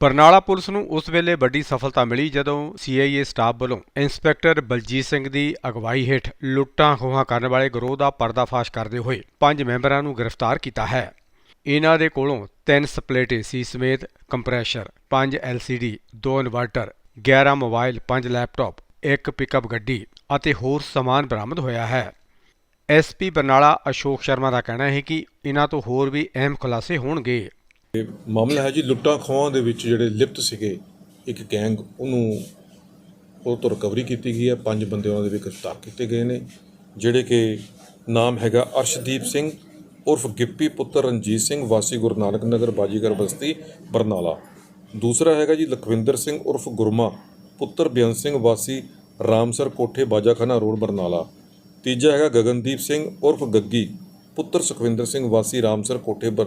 Barnala police ਨੂੰ ਉਸ ਵੇਲੇ ਵੱਡੀ ਸਫਲਤਾ ਮਿਲੀ ਜਦੋਂ ਸੀਆਈਏ ਸਟਾਫ ਵੱਲੋਂ ਇੰਸਪੈਕਟਰ ਬਲਜੀਤ ਸਿੰਘ ਦੀ ਅਗਵਾਈ ਹੇਠ ਲੁੱਟਾਂ ਖੋਹਾਂ ਕਰਨ ਵਾਲੇ ਗਰੋਹ ਦਾ ਪਰਦਾਫਾਸ਼ ਕਰਦੇ ਹੋਏ ਪੰਜ ਮੈਂਬਰਾਂ ਨੂੰ ਗ੍ਰਿਫਤਾਰ ਕੀਤਾ ਹੈ। ਇਹਨਾਂ ਦੇ ਕੋਲੋਂ ਤਿੰਨ ਸਪਲਿਟ ਏਸੀ ਸਮੇਤ ਕੰਪਰੈਸ਼ਰ, ਪੰਜ ਐਲਸੀਡੀ ਦੋ ਇਨਵਰਟਰ 11 ਮੋਬਾਈਲ, ਪੰਜ ਲੈਪਟਾਪ, ਇੱਕ ਪਿਕਅਪ ਗੱਡੀ ਅਤੇ ਹੋਰ ਸਮਾਨ ਬਰਾਮਦ ਹੋਇਆ ਹੈ। ਐਸਪੀ ਬਰਨਾਲਾ ਅਸ਼ੋਕ ਸ਼ਰਮਾ ਦਾ ਕਹਿਣਾ ਹੈ ਕਿ ਇਹਨਾਂ ਤੋਂ ਹੋਰ ਵੀ ਅਹਿਮ ਖੁਲਾਸੇ ਹੋਣਗੇ। ਮਾਮਲਾ ਹੈ ਜੀ ਲੁੱਟਾਂ ਖੋਹਾਂ ਦੇ ਵਿੱਚ ਜਿਹੜੇ ਲਿਪਤ ਸੀਗੇ, ਇੱਕ ਗੈਂਗ ਉਹਨੂੰ ਉਹ ਤੋਂ ਰਿਕਵਰੀ ਕੀਤੀ ਗਈ ਹੈ। ਪੰਜ ਬੰਦੇ ਉਹਨਾਂ ਦੇ ਵੀ ਗ੍ਰਿਫਤਾਰ ਕੀਤੇ ਗਏ ਨੇ, ਜਿਹੜੇ ਕਿ ਨਾਮ ਹੈਗਾ ਅਰਸ਼ਦੀਪ ਸਿੰਘ ਉਰਫ ਗਿੱਪੀ ਪੁੱਤਰ ਰਣਜੀਤ ਸਿੰਘ, ਵਾਸੀ ਗੁਰੂ ਨਾਨਕ ਨਗਰ, ਬਾਜੀਗਰ ਬਸਤੀ, ਬਰਨਾਲਾ। ਦੂਸਰਾ ਹੈਗਾ ਜੀ ਲਖਵਿੰਦਰ ਸਿੰਘ ਉਰਫ ਗੁਰਮਾ ਪੁੱਤਰ ਬੇਅੰਤ ਸਿੰਘ, ਵਾਸੀ ਰਾਮਸਰ ਕੋਠੇ, ਬਾਜਾਖਾਨਾ ਰੋਡ, ਬਰਨਾਲਾ। ਤੀਜਾ ਹੈਗਾ ਗਗਨਦੀਪ ਸਿੰਘ ਉਰਫ ਗੱਗੀ ਪੁੱਤਰ ਸੁਖਵਿੰਦਰ ਸਿੰਘ, ਵਾਸੀ ਰਾਮਸਰ ਕੋਠੇ, ਬਰ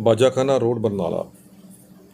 ਬਾਜਾਖਾਨਾ ਰੋਡ ਬਰਨਾਲਾ।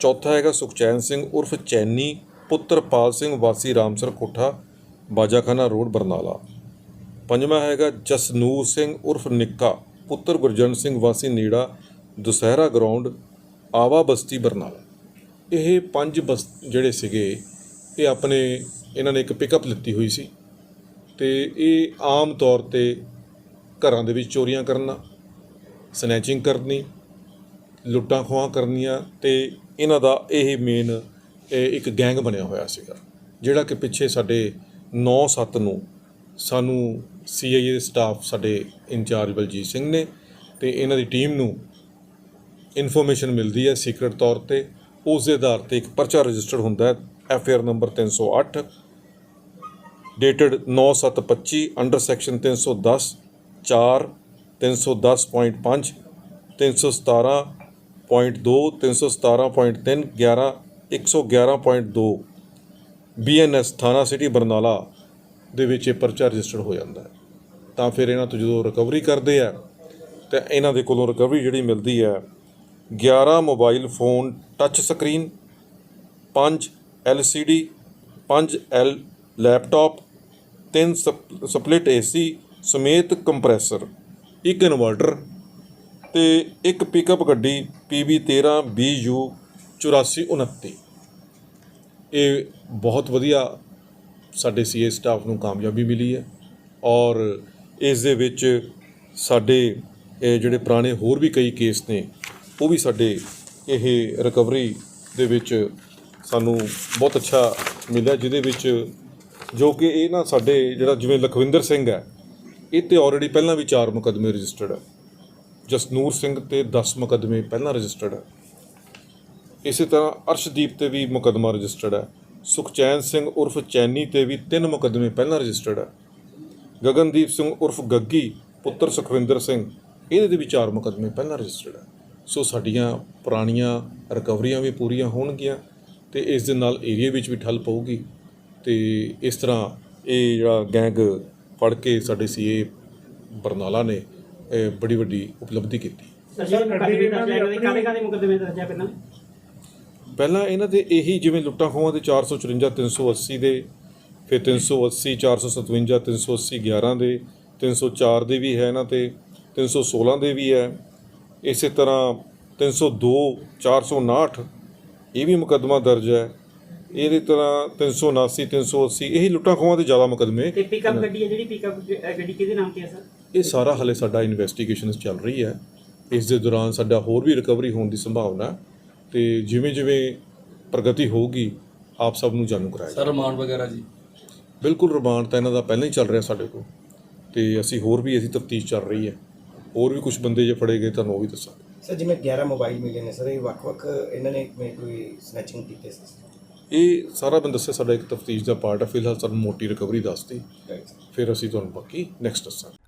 ਚੌਥਾ ਹੈਗਾ ਸੁਖਚੈਨ ਸਿੰਘ ਉਰਫ ਚੈਨੀ, ਪੁੱਤਰ ਪਾਲ ਸਿੰਘ, ਵਾਸੀ ਰਾਮਸਰ ਕੋਠਾ, ਬਾਜਾਖਾਨਾ ਰੋਡ ਬਰਨਾਲਾ। ਪੰਜਵਾਂ ਹੈਗਾ ਜਸਨੂਰ ਸਿੰਘ ਉਰਫ ਨਿੱਕਾ, ਪੁੱਤਰ ਗੁਰਜਨ ਸਿੰਘ, ਵਾਸੀ ਨੀੜਾ, ਦੁਸਹਿਰਾ ਗਰਾਊਂਡ, ਆਵਾ ਬਸਤੀ ਬਰਨਾਲਾ। ਇਹ ਪੰਜ ਬਸ ਜਿਹੜੇ ਸੀਗੇ, ਇਹ ਆਪਣੇ ਇਹਨਾਂ ਨੇ ਇੱਕ ਪਿਕਅਪ ਲਿੱਤੀ ਹੋਈ ਸੀ ਤੇ ਇਹ ਆਮ ਤੌਰ ਤੇ ਘਰਾਂ ਦੇ ਵਿੱਚ ਚੋਰੀਆਂ ਕਰਨਾ ਸਨੈਚਿੰਗ ਕਰਨੀ ਲੁੱਟਾਂ ਖੋਹਾਂ ਕਰਨੀਆਂ ਤੇ ਇਹਨਾਂ ਦਾ ਇਹ ਮੇਨ ਇੱਕ ਗੈਂਗ ਬਣਿਆ ਹੋਇਆ ਸੀਗਾ, ਜਿਹੜਾ ਕਿ ਪਿੱਛੇ ਸਾਡੇ 9-7 ਨੂੰ ਸਾਨੂੰ ਸੀਆਈਏ ਦੇ ਸਟਾਫ ਸਾਡੇ ਇੰਚਾਰਜ ਬਲਜੀਤ ਸਿੰਘ ਨੇ ਤੇ ਇਹਨਾਂ ਦੀ ਟੀਮ ਨੂੰ ਇਨਫੋਰਮੇਸ਼ਨ ਮਿਲਦੀ ਹੈ ਸੀਕ੍ਰੀਟ ਤੌਰ ਤੇ। ਉਸ ਦੇ ਆਧਾਰ ਤੇ ਇੱਕ ਪਰਚਾ ਰਜਿਸਟਰਡ ਹੁੰਦਾ ਹੈ F R number 308 dated 9725 under section 310 4 310.5 317.2 317.3 11 111.2 BNS ਥਾਣਾ ਸਿਟੀ ਬਰਨਾਲਾ ਦੇ ਵਿੱਚ ਇਹ ਪਰਚਾ ਰਜਿਸਟਰਡ ਹੋ ਜਾਂਦਾ ਹੈ। ਤਾਂ ਫਿਰ ਇਹਨਾਂ ਤੋਂ ਜਦੋਂ ਰਿਕਵਰੀ ਕਰਦੇ ਆ, ਤੇ ਇਹਨਾਂ ਦੇ ਕੋਲੋਂ ਰਿਕਵਰੀ ਜਿਹੜੀ ਮਿਲਦੀ ਹੈ 11 mobile phone touch screen 5 LCD 5 L laptop 3 split AC ਸਮੇਤ ਕੰਪਰੈਸਰ ਇੱਕ ਇਨਵਰਟਰ ਤੇ ਇੱਕ ਪਿਕਅਪ ਗੱਡੀ PB 13 BU 8429 ਇਹ ਬਹੁਤ ਵਧੀਆ ਸਾਡੇ ਸੀਏ ਸਟਾਫ ਨੂੰ ਕਾਮਯਾਬੀ ਮਿਲੀ ਹੈ ਔਰ ਇਸ ਦੇ ਵਿੱਚ ਸਾਡੇ ਇਹ ਜਿਹੜੇ ਪੁਰਾਣੇ ਹੋਰ ਵੀ ਕਈ ਕੇਸ ਨੇ, ਉਹ ਵੀ ਸਾਡੇ ਇਹ ਰਿਕਵਰੀ ਦੇ ਵਿੱਚ ਸਾਨੂੰ ਬਹੁਤ ਅੱਛਾ ਮਿਲਿਆ, ਜਿਹਦੇ ਵਿੱਚ ਜੋ ਕਿ ਇਹ ਨਾ ਸਾਡੇ ਜਿਹੜਾ ਜਿਵੇਂ ਲਖਵਿੰਦਰ ਸਿੰਘ ਹੈ, ਇਹ ਤੇ ਆਲਰੇਡੀ ਪਹਿਲਾਂ ਵੀ ਚਾਰ ਮੁਕੱਦਮੇ ਰਜਿਸਟਰਡ ਹੈ। ਜਸਨੂਰ ਸਿੰਘ ਤੇ 10 ਮੁਕੱਦਮੇ ਪਹਿਲਾਂ ਰਜਿਸਟਰਡ ਹੈ। ਇਸੇ ਤਰ੍ਹਾਂ ਅਰਸ਼ਦੀਪ ਤੇ ਵੀ ਮੁਕੱਦਮਾ ਰਜਿਸਟਰਡ ਹੈ। ਸੁਖਚੈਨ ਸਿੰਘ ਉਰਫ ਚੈਨੀ ਤੇ ਵੀ ਤਿੰਨ ਮੁਕੱਦਮੇ ਪਹਿਲਾਂ ਰਜਿਸਟਰਡ ਹੈ। ਗਗਨਦੀਪ ਸਿੰਘ ਉਰਫ ਗੱਗੀ, ਪੁੱਤਰ ਸੁਖਵਿੰਦਰ ਸਿੰਘ, ਇਹਦੇ ਤੇ ਵੀ ਚਾਰ ਮੁਕੱਦਮੇ ਪਹਿਲਾਂ ਰਜਿਸਟਰਡ ਹੈ। ਸੋ ਸਾਡੀਆਂ ਪੁਰਾਣੀਆਂ ਰਿਕਵਰੀਆਂ ਵੀ ਪੂਰੀਆਂ ਹੋਣਗੀਆਂ ਤੇ ਇਸ ਦੇ ਨਾਲ ਏਰੀਆ ਵਿੱਚ ਵੀ ਠੱਲ ਪਊਗੀ। ਤੇ ਇਸ ਤਰ੍ਹਾਂ ਇਹ ਜਿਹੜਾ ਗੈਂਗ ਫੜ ਕੇ ਸਾਡੇ ਸੀਏ ਬਰਨਾਲਾ ਨੇ ਇਹ ਬੜੀ ਵੱਡੀ ਉਪਲਬਧੀ ਕੀਤੀ। ਸਰ ਮੁਕੱਦਮੇ ਦਰਜ ਹੈ ਇਹਨਾਂ ਦੇ ਕਾਹਦੇ ਕਾਹਦੇ ਮੁਕੱਦਮੇ ਦਰਜ ਹੈ ਪਹਿਲਾਂ? ਪਹਿਲਾਂ ਇਹਨਾਂ ਦੇ ਇਹੀ ਜਿਵੇਂ ਲੁੱਟਾਂ ਖੋਹਾਂ ਦੇ 454 380 ਦੇ ਫਿਰ 380 457 380 11 ਦੇ 304 ਦੇ ਵੀ ਹੈ ਇਹਨਾਂ ਤੇ 316 ਦੇ ਵੀ ਹੈ। ਇਸੇ ਤਰ੍ਹਾਂ 302 459 ਇਹ ਵੀ ਮੁਕੱਦਮਾ ਦਰਜ ਹੈ। ਇਹਦੀ ਤਰ੍ਹਾਂ 379 380 ਇਹੀ ਲੁੱਟਾਂ ਖੋਹਾਂ ਦੇ ਜ਼ਿਆਦਾ ਮੁਕੱਦਮੇ ਤੇ ਪਿਕਅਪ ਗੱਡੀ ਹੈ ਜਿਹੜੀ ਪਿਕਅਪ ਗੱਡੀ ਕਿਹਦੇ ਨਾਮ ਤੇ ਹੈ ਸਰ? ਇਹ ਸਾਰਾ ਹਲੇ ਸਾਡਾ ਇਨਵੈਸਟੀਗੇਸ਼ਨ ਚੱਲ ਰਹੀ ਹੈ। ਇਸ ਦੇ ਦੌਰਾਨ ਸਾਡਾ ਹੋਰ ਵੀ ਰਿਕਵਰੀ ਹੋਣ ਦੀ ਸੰਭਾਵਨਾ ਤੇ ਜਿਵੇਂ ਜਿਵੇਂ ਪ੍ਰਗਤੀ ਹੋਊਗੀ ਆਪ ਸਭ ਨੂੰ ਜਾਣੂ ਕਰਾਇਆ ਸਰ ਰਿਮਾਂਡ ਵਗੈਰਾ ਜੀ? ਬਿਲਕੁਲ ਰਿਮਾਂਡ ਤਾਂ ਇਹਨਾਂ ਦਾ ਪਹਿਲਾਂ ਹੀ ਚੱਲ ਰਿਹਾ ਸਾਡੇ ਕੋਲ। ਤੇ ਅਸੀਂ ਹੋਰ ਵੀ ਅਸੀਂ ਤਫਤੀਸ਼ ਚੱਲ ਰਹੀ ਹੈ। ਹੋਰ ਵੀ ਕੁਝ ਬੰਦੇ ਜੇ ਫੜੇ ਗਏ ਤੁਹਾਨੂੰ ਉਹ ਵੀ ਦੱਸਾਂਗੇ। ਸਰ ਜਿਵੇਂ 11 ਮੋਬਾਈਲ ਮਿਲੇ ਨੇ ਸਰ ਇਹ ਵੱਖ-ਵੱਖ ਇਹਨਾਂ ਨੇ ਕੋਈ ਸਨੈਚਿੰਗ ਕੀਤੇ ਸੀ? ਇਹ ਸਾਰਾ ਮੈਂ ਦੱਸਿਆ ਸਾਡਾ ਇੱਕ ਤਫਤੀਸ਼ ਦਾ ਪਾਰਟ ਹੈ। ਫਿਲਹਾਲ ਸਾਨੂੰ ਮੋਟੀ ਰਿਕਵਰੀ ਦੱਸਤੀ Right. ਫਿਰ ਅਸੀਂ ਤੁਹਾਨੂੰ ਬਾਕੀ ਨੈਕਸਟ ਦੱਸਾਂਗੇ।